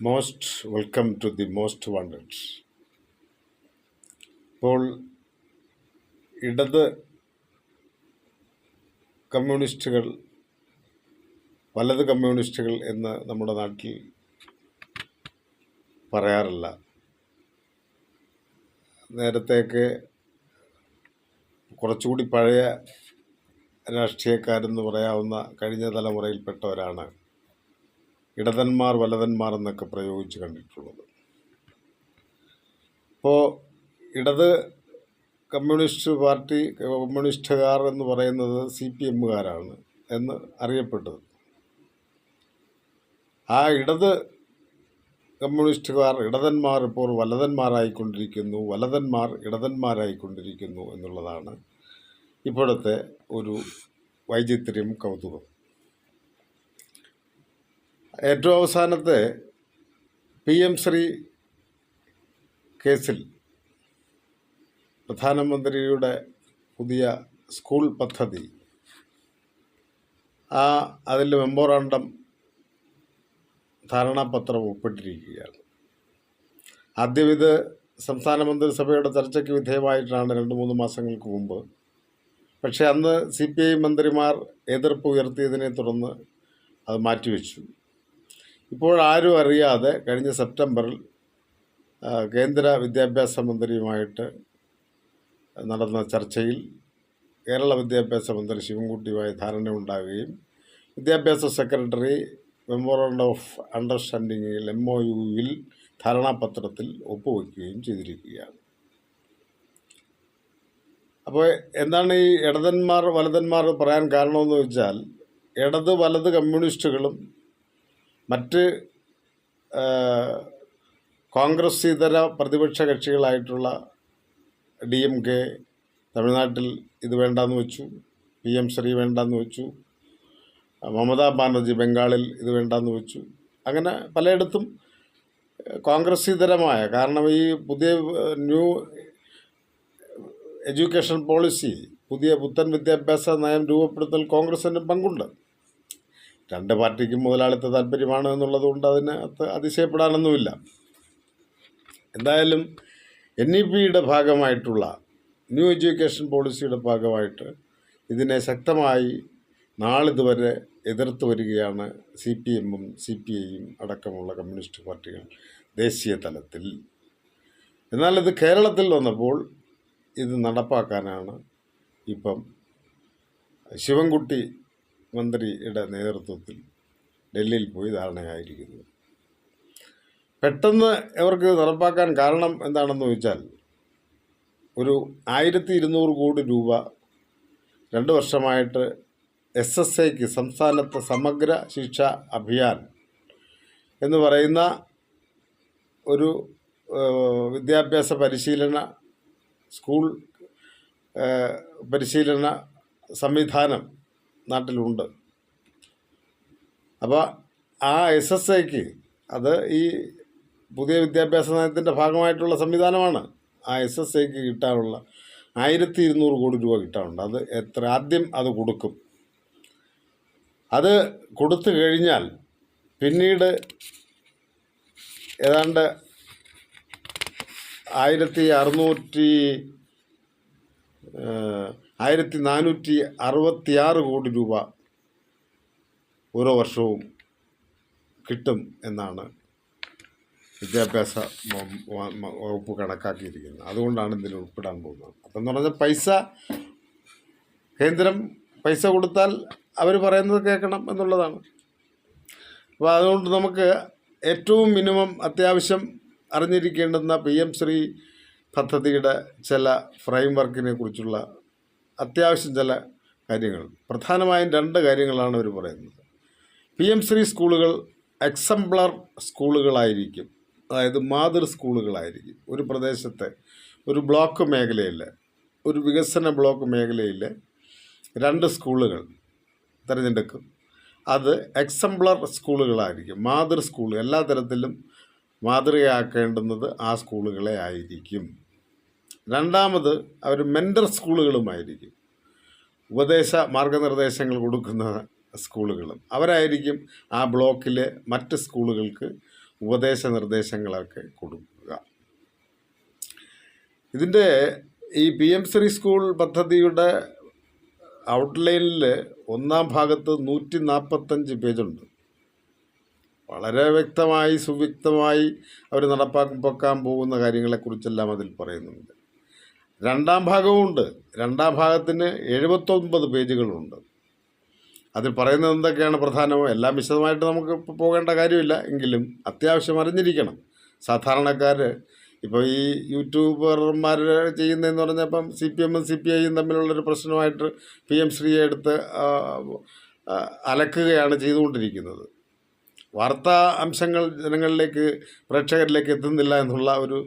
Most welcome to the most wanted ഇപ്പോൾ ഇടത് കമ്മ്യൂണിസ്റ്റുകൾ വലത് കമ്മ്യൂണിസ്റ്റുകൾ എന്ന് നമ്മുടെ നാട്ടിൽ പറയാറില്ല. നേരത്തെയൊക്കെ കുറച്ചുകൂടി പഴയ രാഷ്ട്രീയക്കാരെന്ന് പറയാവുന്ന കഴിഞ്ഞ തലമുറയിൽപ്പെട്ടവരാണ്. ഇടതന്മാർ വലതന്മാർ എന്നൊക്കെ പ്രയോഗിച്ച് കണ്ടിട്ടുള്ളത്. ഇപ്പോൾ ഇടത് കമ്മ്യൂണിസ്റ്റ് പാർട്ടി കമ്മ്യൂണിസ്റ്റുകാർ എന്ന് പറയുന്നത് സി പി എമ്മുകാരാണ് എന്ന് അറിയപ്പെട്ടത്. ആ ഇടത് കമ്മ്യൂണിസ്റ്റുകാർ ഇടതന്മാർ ഇപ്പോൾ വലതന്മാരായിക്കൊണ്ടിരിക്കുന്നു വലതന്മാർ ഇടതന്മാരായിക്കൊണ്ടിരിക്കുന്നു എന്നുള്ളതാണ് ഇപ്പോഴത്തെ ഒരു വൈചിത്ര്യം കൗതുകം. ഏറ്റവും അവസാനത്തെ പി എം ശ്രീ കേസിൽ പ്രധാനമന്ത്രിയുടെ പുതിയ സ്കൂൾ പദ്ധതി. ആ അതിൽ മെമ്മോറാണ്ടം ധാരണാപത്രം ഒപ്പിട്ടിരിക്കുകയാണ്. ആദ്യം ഇത് സംസ്ഥാന മന്ത്രിസഭയുടെ ചർച്ചയ്ക്ക് വിധേയമായിട്ടാണ് രണ്ട് മൂന്ന് മാസങ്ങൾക്ക് മുമ്പ്. പക്ഷേ അന്ന് സി പി ഐ മന്ത്രിമാർ എതിർപ്പ് ഉയർത്തിയതിനെ തുടർന്ന് അത് മാറ്റിവെച്ചു. ഇപ്പോൾ ആരും അറിയാതെ കഴിഞ്ഞ സെപ്റ്റംബറിൽ കേന്ദ്ര വിദ്യാഭ്യാസ മന്ത്രിയുമായിട്ട് നടന്ന ചർച്ചയിൽ കേരള വിദ്യാഭ്യാസ മന്ത്രി ശിവൻകുട്ടിയുമായി ധാരണയുണ്ടാകുകയും വിദ്യാഭ്യാസ സെക്രട്ടറി മെമ്മോറണ്ടം ഓഫ് അണ്ടർസ്റ്റാൻഡിങ്ങിൽ എം ഒ യുവിൽ ധാരണാപത്രത്തിൽ ഒപ്പുവെക്കുകയും ചെയ്തിരിക്കുകയാണ്. അപ്പോൾ എന്താണ് ഈ ഇടതന്മാർ വലതന്മാർ പറയാൻ കാരണമെന്ന് വെച്ചാൽ ഇടത് വലത് കമ്മ്യൂണിസ്റ്റുകളും മറ്റ് കോൺഗ്രസ് ഇതര പ്രതിപക്ഷ കക്ഷികളായിട്ടുള്ള ഡി എം കെ തമിഴ്നാട്ടിൽ ഇത് വേണ്ടാന്ന് വെച്ചു പി എം ശ്രീ വേണ്ടാന്ന് വെച്ചു മമതാ ബാനർജി ബംഗാളിൽ ഇത് വേണ്ടാന്ന് വെച്ചു. അങ്ങനെ പലയിടത്തും കോൺഗ്രസ് ഇതരമായ കാരണം ഈ പുതിയ ന്യൂ എഡ്യൂക്കേഷൻ പോളിസി പുതിയ പുത്തൻ വിദ്യാഭ്യാസ നയം രൂപപ്പെടുത്തൽ കോൺഗ്രസിന് പങ്കുണ്ട്. രണ്ട് പാർട്ടിക്കും മുതലാളിത്ത താല്പര്യമാണ് എന്നുള്ളത് കൊണ്ട് അതിന് അതിശയപ്പെടാനൊന്നുമില്ല. എന്തായാലും എൻ ഇ പിയുടെ ഭാഗമായിട്ടുള്ള ന്യൂ എഡ്യൂക്കേഷൻ പോളിസിയുടെ ഭാഗമായിട്ട് ഇതിനെ ശക്തമായി നാളിതുവരെ എതിർത്ത് വരികയാണ് സി പി എമ്മും സി പി ഐയും അടക്കമുള്ള കമ്മ്യൂണിസ്റ്റ് പാർട്ടികൾ ദേശീയ തലത്തിൽ. എന്നാൽ ഇത് കേരളത്തിൽ വന്നപ്പോൾ ഇത് നടപ്പാക്കാനാണ് ഇപ്പം ശിവൻകുട്ടി മന്ത്രിയുടെ നേതൃത്വത്തിൽ ഡൽഹിയിൽ പോയി ധാരണയായിരിക്കുന്നത് പെട്ടെന്ന് ഇവർക്ക് നടപ്പാക്കാൻ കാരണം എന്താണെന്ന് ചോദിച്ചാൽ ഒരു ആയിരത്തി ഇരുന്നൂറ് കോടി രൂപ രണ്ട് വർഷമായിട്ട് എസ് എസ് എക്ക് സംസ്ഥാനത്ത് സമഗ്ര ശിക്ഷ അഭിയാൻ എന്ന് പറയുന്ന ഒരു വിദ്യാഭ്യാസ പരിശീലന സ്കൂൾ പരിശീലന സംവിധാനം നാട്ടിലുണ്ട്. അപ്പോൾ ആ എസ് എസ് ഐക്ക് അത് ഈ പുതിയ വിദ്യാഭ്യാസ നയത്തിന്റെ ഭാഗമായിട്ടുള്ള സംവിധാനമാണ് ആ എസ് എസ് ഐക്ക് കിട്ടാനുള്ള ആയിരത്തി ഇരുന്നൂറ് കോടി രൂപ കിട്ടാനുണ്ട്. അത് എത്ര ആദ്യം അത് കൊടുക്കും. അത് കൊടുത്തു കഴിഞ്ഞാൽ പിന്നീട് ഏതാണ്ട് ആയിരത്തി അറുന്നൂറ്റി ആയിരത്തി നാനൂറ്റി അറുപത്തിയാറ് കോടി രൂപ ഓരോ വർഷവും കിട്ടും എന്നാണ് വിദ്യാഭ്യാസ വകുപ്പ് കണക്കാക്കിയിരിക്കുന്നത്. അതുകൊണ്ടാണ് ഇതിൽ ഉൾപ്പെടാൻ പോകുന്നത്. എന്ന് പറഞ്ഞാൽ പൈസ കേന്ദ്രം പൈസ കൊടുത്താൽ അവർ പറയുന്നത് കേൾക്കണം എന്നുള്ളതാണ്. അപ്പോൾ അതുകൊണ്ട് നമുക്ക് ഏറ്റവും മിനിമം അത്യാവശ്യം അറിഞ്ഞിരിക്കേണ്ടുന്ന പി എം ശ്രീ പദ്ധതിയുടെ ചില ഫ്രെയിം വർക്കിനെ കുറിച്ചുള്ള അത്യാവശ്യം ചില കാര്യങ്ങൾ. പ്രധാനമായും രണ്ട് കാര്യങ്ങളാണ് അവർ പറയുന്നത്. പി എം ശ്രീ സ്കൂളുകൾ എക്സംപ്ലർ സ്കൂളുകളായിരിക്കും. അതായത് മാതൃ സ്കൂളുകളായിരിക്കും. ഒരു പ്രദേശത്തെ ഒരു ബ്ലോക്ക് മേഖലയിൽ ഒരു വികസന ബ്ലോക്ക് മേഖലയിൽ രണ്ട് സ്കൂളുകൾ തിരഞ്ഞെടുക്കും. അത് എക്സംപ്ലർ സ്കൂളുകളായിരിക്കും. മാതൃ സ്കൂൾ എല്ലാ തരത്തിലും മാതൃകയാക്കേണ്ടുന്നത് ആ സ്കൂളുകളെ ആയിരിക്കും. രണ്ടാമത് അവർ മെന്റർ സ്കൂളുകളുമായിരിക്കും. ഉപദേശ മാർഗനിർദ്ദേശങ്ങൾ കൊടുക്കുന്ന സ്കൂളുകളും. അവരായിരിക്കും ആ ബ്ലോക്കിലെ മറ്റ് സ്കൂളുകൾക്ക് ഉപദേശ നിർദ്ദേശങ്ങളൊക്കെ കൊടുക്കുക. ഇതിന്റെ ഈ പി എം ശ്രീ സ്കൂൾ പദ്ധതിയുടെ ഔട്ട്ലൈനിൽ ഒന്നാം ഭാഗത്ത് നൂറ്റി നാൽപ്പത്തഞ്ച് പേജുണ്ട്. വളരെ വ്യക്തമായി സുവ്യക്തമായി അവർ നടപ്പാക്കാൻ പോകുന്ന കാര്യങ്ങളെക്കുറിച്ചെല്ലാം അതിൽ പറയുന്നുണ്ട്. രണ്ടാം ഭാഗവുമുണ്ട് രണ്ടാം ഭാഗത്തിന് എഴുപത്തൊൻപത് പേജുകളുണ്ട്. അതിൽ പറയുന്നത് എന്തൊക്കെയാണ് പ്രധാനമോ? എല്ലാം വിശദമായിട്ട് നമുക്ക് പോകേണ്ട കാര്യമില്ല. എങ്കിലും അത്യാവശ്യം അറിഞ്ഞിരിക്കണം. സാധാരണക്കാർ ഇപ്പോൾ ഈ യൂട്യൂബർമാർ ചെയ്യുന്നതെന്ന് പറഞ്ഞാൽ ഇപ്പം സി പി എമ്മും സി പി ഐയും തമ്മിലുള്ളൊരു പ്രശ്നമായിട്ട് പി എം ശ്രീയെ എടുത്ത് അലക്കുകയാണ് ചെയ്തുകൊണ്ടിരിക്കുന്നത്. വാർത്താ അംശങ്ങൾ ജനങ്ങളിലേക്ക് പ്രേക്ഷകരിലേക്ക് എത്തുന്നില്ല എന്നുള്ള ഒരു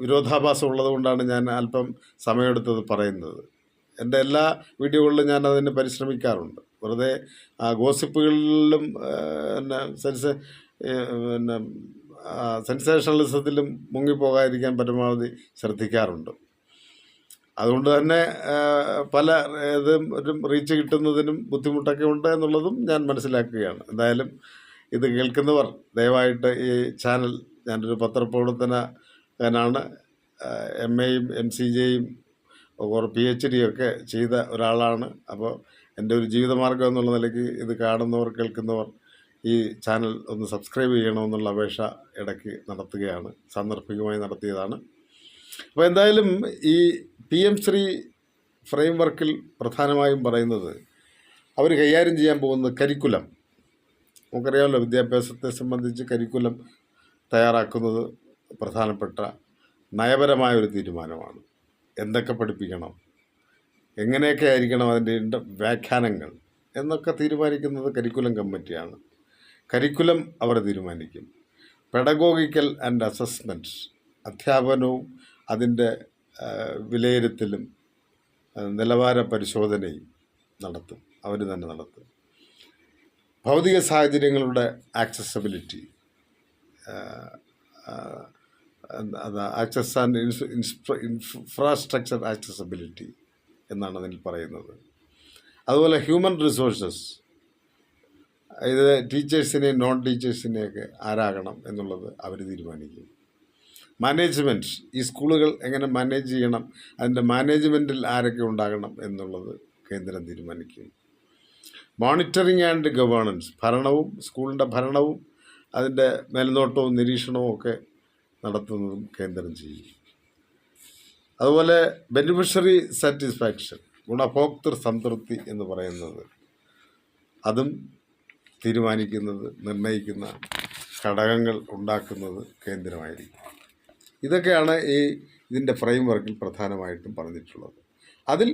വിരോധാഭാസം ഉള്ളതുകൊണ്ടാണ് ഞാൻ അല്പം സമയമെടുത്തത് പറയുന്നത്. എന്റെ എല്ലാ വീഡിയോകളിലും ഞാൻ അതിന് പരിശ്രമിക്കാറുണ്ട്. വെറുതെ ഗോസിപ്പുകളിലും പിന്നെ സെൻസ് പിന്നെ സെൻസേഷണലിസത്തിലും മുങ്ങിപ്പോകാതിരിക്കാൻ പരമാവധി ശ്രദ്ധിക്കാറുണ്ട്. അതുകൊണ്ട് തന്നെ പല ഇതും ഒരു റീച്ച് കിട്ടുന്നതിനും ബുദ്ധിമുട്ടൊക്കെ ഉണ്ട് എന്നുള്ളതും ഞാൻ മനസ്സിലാക്കുകയാണ്. എന്തായാലും ഇത് കേൾക്കുന്നവർ ദയവായിട്ട് ഈ ചാനൽ ഞാനൊരു പത്രപ്രവർത്തനകനാണ് എം എയും എം സി ജെയും പി എച്ച് ഡി ഒക്കെ ചെയ്ത ഒരാളാണ്. അപ്പോൾ എന്റെ ഒരു ജീവിതമാർഗം എന്നുള്ള നിലയ്ക്ക് ഇത് കാണുന്നവർ കേൾക്കുന്നവർ ഈ ചാനൽ ഒന്ന് സബ്സ്ക്രൈബ് ചെയ്യണമെന്നുള്ള അപേക്ഷ ഇടയ്ക്ക് നടത്തുകയാണ്. സാന്ദർഭികമായി നടത്തിയതാണ്. അപ്പോൾ എന്തായാലും ഈ പി എം ശ്രീ ഫ്രെയിം വർക്കിൽ പ്രധാനമായും പറയുന്നത് അവർ കൈകാര്യം ചെയ്യാൻ പോകുന്നത് കരിക്കുലം. നമുക്കറിയാമല്ലോ വിദ്യാഭ്യാസത്തെ സംബന്ധിച്ച് കരിക്കുലം തയ്യാറാക്കുന്നത് പ്രധാനപ്പെട്ട നയപരമായ ഒരു തീരുമാനമാണ്. എന്തൊക്കെ പഠിപ്പിക്കണം? എങ്ങനെയൊക്കെ ആയിരിക്കണം അതിന്റെ വ്യാഖ്യാനങ്ങൾ? എന്നൊക്കെ തീരുമാനിക്കുന്നത് കരിക്കുലം കമ്മിറ്റിയാണ്. കരിക്കുലം അവർ തീരുമാനിക്കും. പെഡഗോഗിക്കൽ ആൻഡ് അസസ്മെന്റ് അധ്യാപനവും അതിന്റെ വിലയിരുത്തലും നിലവാര പരിശോധനയും നടത്തും. അവർ തന്നെ നടത്തും. ഭൗതിക സാഹചര്യങ്ങളുടെ accessibility access and infrastructure accessibility എന്നാണ് അതിൽ പറയുന്നത്. അതുപോലെ ഹ്യൂമൻ റിസോഴ്സസ് ഇത് ടീച്ചേഴ്സിനെയും നോൺ ടീച്ചേഴ്സിനെയൊക്കെ ആരാകണം എന്നുള്ളത് അവർ തീരുമാനിക്കും. മാനേജ്മെന്റ് ഈ സ്കൂളുകൾ എങ്ങനെ മാനേജ് ചെയ്യണം അതിന്റെ മാനേജ്മെന്റിൽ ആരൊക്കെ ഉണ്ടാകണം എന്നുള്ളത് കേന്ദ്രം തീരുമാനിക്കും. മോണിറ്ററിങ് ആൻഡ് ഗവേണൻസ് ഭരണവും സ്കൂളിന്റെ ഭരണവും അതിന്റെ മേൽനോട്ടവും നിരീക്ഷണവും ഒക്കെ നടത്തുന്നതും കേന്ദ്രം ചെയ്യും. അതുപോലെ ബെനിഫിഷ്യറി സാറ്റിസ്ഫാക്ഷൻ ഗുണഭോക്തൃ സംതൃപ്തി എന്ന് പറയുന്നത് അതും തീരുമാനിക്കുന്നത് നിർണയിക്കുന്ന ഘടകങ്ങൾ ഉണ്ടാക്കുന്നത് കേന്ദ്രമായിരിക്കും. ഇതൊക്കെയാണ് ഈ ഇതിന്റെ ഫ്രെയിം വർക്കിൽ പ്രധാനമായിട്ടും പറഞ്ഞിട്ടുള്ളത്. അതിൽ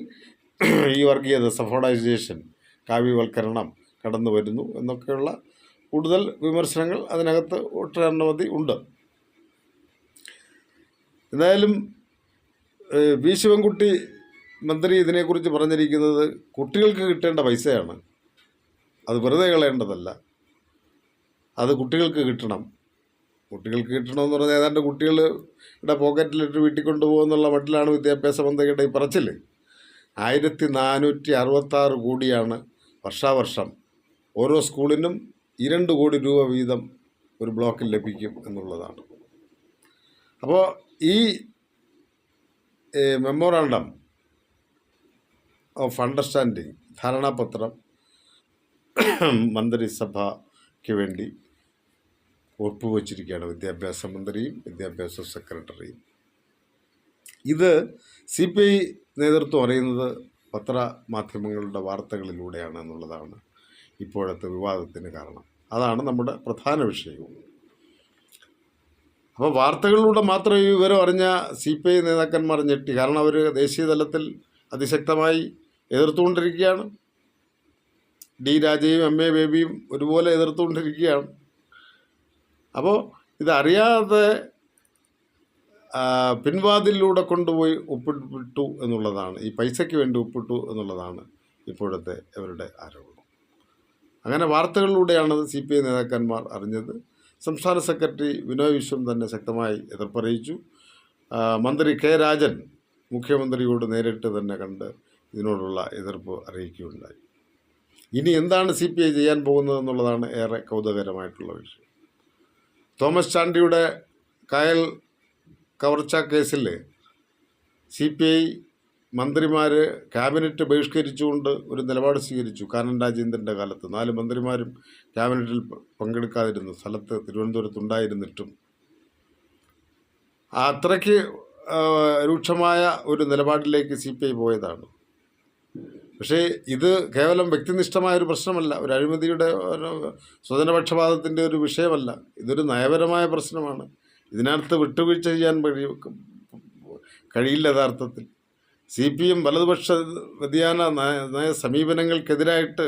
ഈ വർഗീയത സഫോഡൈസേഷൻ കാവ്യവൽക്കരണം കടന്നു വരുന്നു എന്നൊക്കെയുള്ള കൂടുതൽ വിമർശനങ്ങൾ അതിനകത്ത് ഒട്ടനവധി ഉണ്ട്. എന്തായാലും വി ശിവൻകുട്ടി മന്ത്രി ഇതിനെക്കുറിച്ച് പറഞ്ഞിരിക്കുന്നത് കുട്ടികൾക്ക് കിട്ടേണ്ട പൈസയാണ്. അത് വെറുതെ കളയേണ്ടതല്ല. അത് കുട്ടികൾക്ക് കിട്ടണം. കുട്ടികൾക്ക് കിട്ടണമെന്ന് പറഞ്ഞാൽ ഏതാണ്ട് കുട്ടികളുടെ പോക്കറ്റിലിട്ട് വീട്ടിൽ കൊണ്ടുപോകുന്നുള്ള മട്ടിലാണ് വിദ്യാഭ്യാസ മന്ത്രിയുടെ ഈ പറച്ചിൽ ആയിരത്തി നാനൂറ്റി അറുപത്താറ് കോടിയാണ് വർഷാവർഷം. ഓരോ സ്കൂളിനും ഇരണ്ട് കോടി രൂപ വീതം ഒരു ബ്ലോക്കിൽ ലഭിക്കും എന്നുള്ളതാണ്. അപ്പോൾ ഈ മെമ്മോറാണ്ടം ഓഫ് അണ്ടർസ്റ്റാൻഡിങ് ധാരണാപത്രം മന്ത്രിസഭയ്ക്ക് വേണ്ടി ഒപ്പുവച്ചിരിക്കുകയാണ് വിദ്യാഭ്യാസ മന്ത്രിയും വിദ്യാഭ്യാസ സെക്രട്ടറിയും. ഇത് സി പി ഐ നേതൃത്വം അറിയുന്നത് പത്രമാധ്യമങ്ങളുടെ വാർത്തകളിലൂടെയാണ് എന്നുള്ളതാണ്. ഇപ്പോഴത്തെ വിവാദത്തിന് കാരണം. അതാണ് നമ്മുടെ പ്രധാന വിഷയവും. അപ്പോൾ വാർത്തകളിലൂടെ മാത്രം ഈ വിവരം അറിഞ്ഞ സി പി ഐ നേതാക്കന്മാർ ഞെട്ടി. കാരണം അവർ ദേശീയ തലത്തിൽ അതിശക്തമായി എതിർത്തുകൊണ്ടിരിക്കുകയാണ്. ഡി രാജയും എം എ ബേബിയും ഒരുപോലെ എതിർത്തുകൊണ്ടിരിക്കുകയാണ്. അപ്പോൾ ഇതറിയാതെ പിൻവാതിലൂടെ കൊണ്ടുപോയി ഒപ്പിട്ടു എന്നുള്ളതാണ്. ഈ പൈസയ്ക്ക് വേണ്ടി ഒപ്പിട്ടു എന്നുള്ളതാണ് ഇപ്പോഴത്തെ അവരുടെ ആരോപണം. അങ്ങനെ വാർത്തകളിലൂടെയാണ് സി പി ഐ നേതാക്കന്മാർ അറിഞ്ഞത്. സംസ്ഥാന സെക്രട്ടറി വിനോയ് വിശ്വം തന്നെ ശക്തമായി എതിർപ്പറിയിച്ചു. മന്ത്രി കെ രാജൻ മുഖ്യമന്ത്രിയോട് നേരിട്ട് തന്നെ കണ്ട് ഇതിനോടുള്ള എതിർപ്പ് അറിയിക്കുകയുണ്ടായി. ഇനി എന്താണ് സി പി ഐ ചെയ്യാൻ പോകുന്നത് എന്നുള്ളതാണ് ഏറെ കൗതുകകരമായിട്ടുള്ള വിഷയം. തോമസ് ചാണ്ടിയുടെ കായൽ കവർച്ച കേസിൽ സി പി ഐ മന്ത്രിമാർ ക്യാബിനറ്റ് ബഹിഷ്കരിച്ചുകൊണ്ട് ഒരു നിലപാട് സ്വീകരിച്ചു. കാനൻ രാജേന്ദ്രന്റെ കാലത്ത് നാല് മന്ത്രിമാരും ക്യാബിനറ്റിൽ പങ്കെടുക്കാതിരുന്നു സ്ഥലത്ത് തിരുവനന്തപുരത്തുണ്ടായിരുന്നിട്ടും അത്രയ്ക്ക് രൂക്ഷമായ ഒരു നിലപാടിലേക്ക് സി പി ഐ പോയതാണ്. പക്ഷേ ഇത് കേവലം വ്യക്തിനിഷ്ഠമായ ഒരു പ്രശ്നമല്ല. ഒരു അഴിമതിയുടെ സ്വജനപക്ഷപാതത്തിന്റെ ഒരു വിഷയമല്ല. ഇതൊരു നയപരമായ പ്രശ്നമാണ്. ഇതിനകത്ത് വിട്ടുവീഴ്ച ചെയ്യാൻ കഴിയും കഴിയില്ല യഥാർത്ഥത്തിൽ. സി പി എം വലതുപക്ഷ വ്യതിയാന നയ സമീപനങ്ങൾക്കെതിരായിട്ട്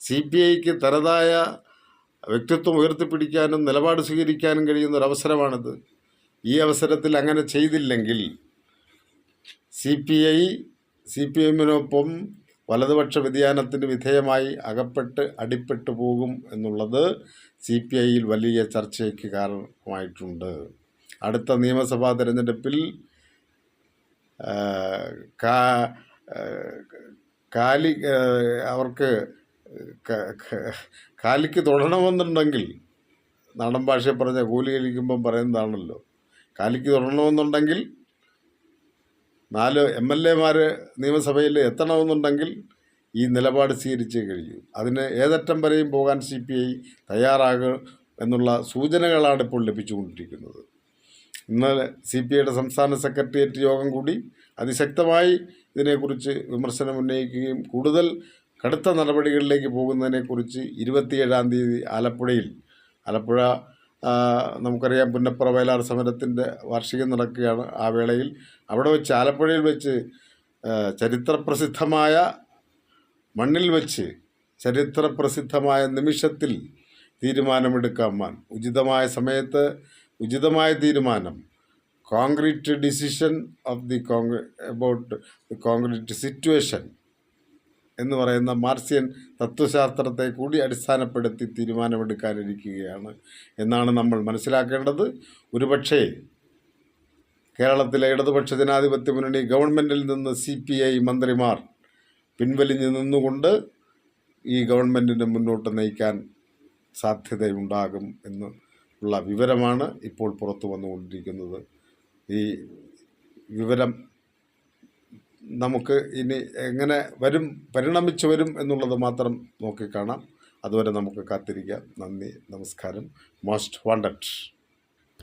സി പി ഐക്ക് തനതായ വ്യക്തിത്വം ഉയർത്തിപ്പിടിക്കാനും നിലപാട് സ്വീകരിക്കാനും കഴിയുന്ന ഒരു അവസരമാണിത് ഈ അവസരത്തിൽ അങ്ങനെ ചെയ്തില്ലെങ്കിൽ C P I C P എമ്മിനൊപ്പം വലതുപക്ഷ വ്യതിയാനത്തിന് വിധേയമായി അകപ്പെട്ട് അടിപ്പെട്ടു പോകും എന്നുള്ളത് സി പി ഐയിൽ വലിയ ചർച്ചയ്ക്ക് കാരണമായിട്ടുണ്ട്. അടുത്ത നിയമസഭാ തെരഞ്ഞെടുപ്പിൽ കാലി അവർക്ക് കാലിക്ക് തൊടണമെന്നുണ്ടെങ്കിൽ നാടൻ ഭാഷയിൽ പറഞ്ഞ കൂലി കഴിക്കുമ്പം പറയുന്നതാണല്ലോ. കാലിക്ക് തൊടണമെന്നുണ്ടെങ്കിൽ നാല് എം എൽ എമാർ നിയമസഭയിൽ എത്തണമെന്നുണ്ടെങ്കിൽ ഈ നിലപാട് സ്വീകരിച്ചേ കഴിഞ്ഞു അതിന് ഏതറ്റം വരെയും പോകാൻ സി പി ഐ തയ്യാറാകും എന്നുള്ള സൂചനകളാണ് ഇപ്പോൾ ലഭിച്ചുകൊണ്ടിരിക്കുന്നത്. ഇന്നലെ സി പി ഐയുടെ സംസ്ഥാന സെക്രട്ടേറിയറ്റ് യോഗം കൂടി അതിശക്തമായി ഇതിനെക്കുറിച്ച് വിമർശനം ഉന്നയിക്കുകയും കൂടുതൽ കടുത്ത നടപടികളിലേക്ക് പോകുന്നതിനെക്കുറിച്ച് ഇരുപത്തിയേഴാം തീയതി ആലപ്പുഴയിൽ ആലപ്പുഴ നമുക്കറിയാം പുന്നപ്പുറ വയലാർ സമരത്തിന്റെ വാർഷികം നടക്കുകയാണ് ആ വേളയിൽ. അവിടെ വെച്ച് ആലപ്പുഴയിൽ വെച്ച് ചരിത്രപ്രസിദ്ധമായ മണ്ണിൽ വെച്ച് ചരിത്രപ്രസിദ്ധമായ നിമിഷത്തിൽ തീരുമാനമെടുക്കാൻ ഉചിതമായ സമയത്ത് ഉചിതമായ തീരുമാനം. Concrete decision of the concrete about the concrete situation എന്ന് പറയുന്ന മാർസിയൻ തത്വശാസ്ത്രത്തെ കൂടി അടിസ്ഥാനപ്പെടുത്തി തീരുമാനമെടുക്കാനിരിക്കുകയാണ് എന്നാണ് നമ്മൾ മനസ്സിലാക്കേണ്ടത്. ഒരുപക്ഷേ കേരളത്തിലെ ഇടതുപക്ഷ ജനാധിപത്യ മുന്നണി ഗവൺമെന്റിൽ നിന്ന് സി പി ഐ മന്ത്രിമാർ പിൻവലിഞ്ഞ് നിന്നുകൊണ്ട് ഈ ഗവൺമെന്റിനെ മുന്നോട്ട് നയിക്കാൻ സാധ്യതയുണ്ടാകും എന്ന് ഉള്ള വിവരമാണ് ഇപ്പോൾ പുറത്തു വന്നുകൊണ്ടിരിക്കുന്നത്. ഈ വിവരം നമുക്ക് ഇനി എങ്ങനെ വരും പരിണമിച്ചു വരും എന്നുള്ളത് മാത്രം നോക്കിക്കാണാം. അതുവരെ നമുക്ക് കാത്തിരിക്കാം. നന്ദി നമസ്കാരം. Most wanted.